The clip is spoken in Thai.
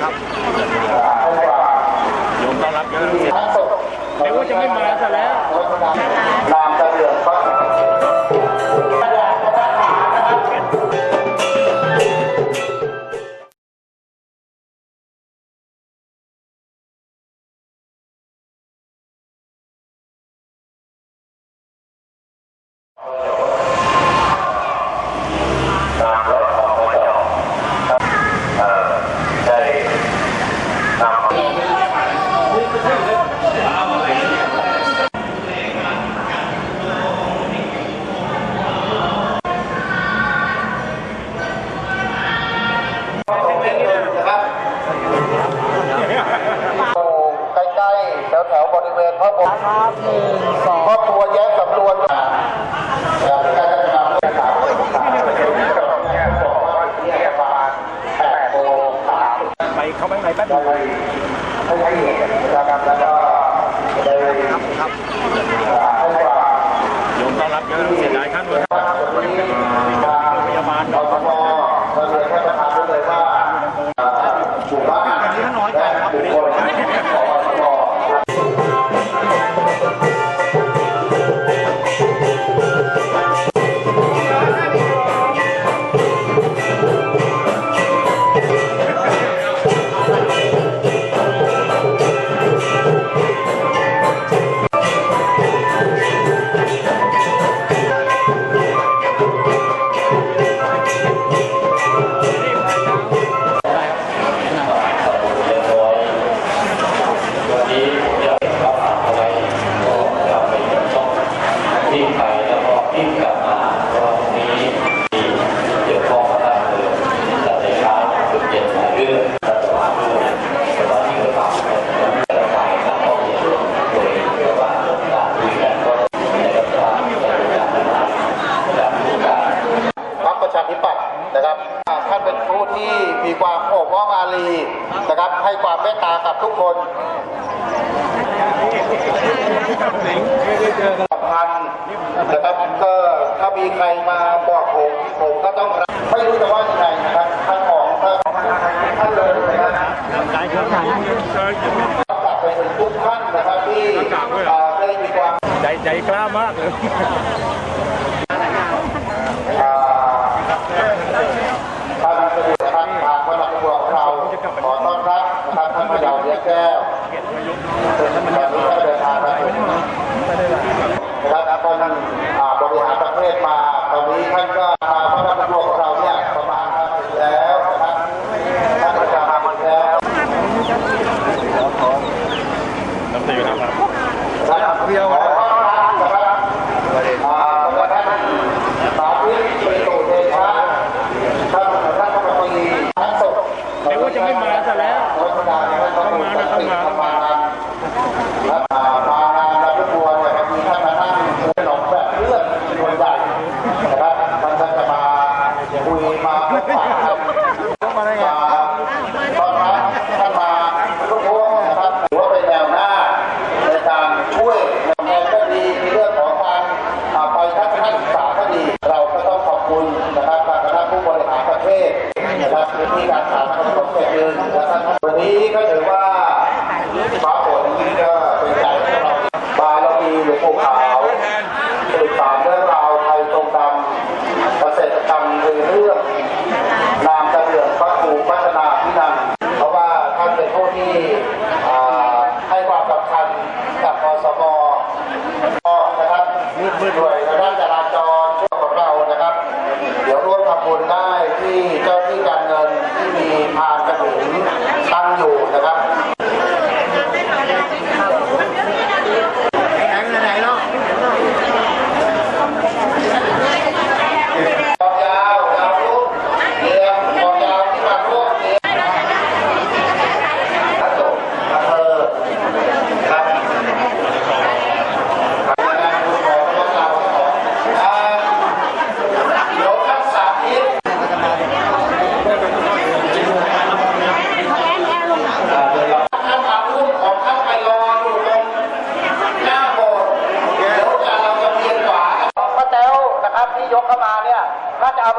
ครับ เข้ ที่ไปแล้วก็ที่กลับมาเพราะวันนี้มีเกี่ยวข้องกับการเมืองแต่ในเช้าจุดเย็นหลายเรื่องรัฐบาลเรื่องแต่ว่าที่เราทำเป็นแต่ละฝ่ายนะก็มีโดยเรียกว่าการคุยกันก็ในรัฐบาลจะเป็นการทำงานแบบผู้การพรรคประชาธิปัตย์นะครับอ่าท่านเป็นผู้ที่มีความโอบอ้อมอารีนะครับให้ความเมตตากับทุกคนสำคัญนะครับก็ถ้า มีใครมาบอกผมผมก็ต้องรับไม่รู้จะว่ายังไงนะครับท่านออกท่านท่านเลยนะครับกายครับฝากไปถึงทุกท่านนะครับที่อ่าได้มีความใจใจกล้ามากเลยอ่าท่านสมุทรนะครับทางคณะครัวของเราขอต้อนรับนะครับท่านพยาวเลี้ยงแก้วเป็นท่านประธาเดินทางมาถึงนะครับท่านอ่าบริหารประเทศมา ตอนนี้ท่านก็พาคณะครัวของเราเนี่ยประมาณมาถึงแล้วนะครับท่านประธานมาถึงแล้ว น้ำตีนะครับ นะครับเพียวนะครับอ่าแล้วก็ท่านสาธิตปริโตเดชะท่านท่านรัฐมนตรีท่านศพ เดี๋ยวว่าจะไม่มาซะแล้ว ต้องมานะต้องมาต้องมาครับอ่ามางานรับทุกบัวเนี่ยบางทีท่านมานั่งขนมแบบเลือดส่วนใหญ่นะครับท่านจะมาคุยมาพบปะครับ มาตอนรับท่านมาทุกพวกนะครับถือว่าเป็นแนวหน้าในการช่วยแนวก็ดีในเรื่องของการอ่าไปทัศนศึกษาก็ดี เราก็ต้องขอบคุณนะครับทางคณะผู้บริหารประเทศนะครับที่การสาธารณสุขเสร็จยืนนะครับวัน ที่ยกเข้ามาเนี่ย ถ้าจะเอา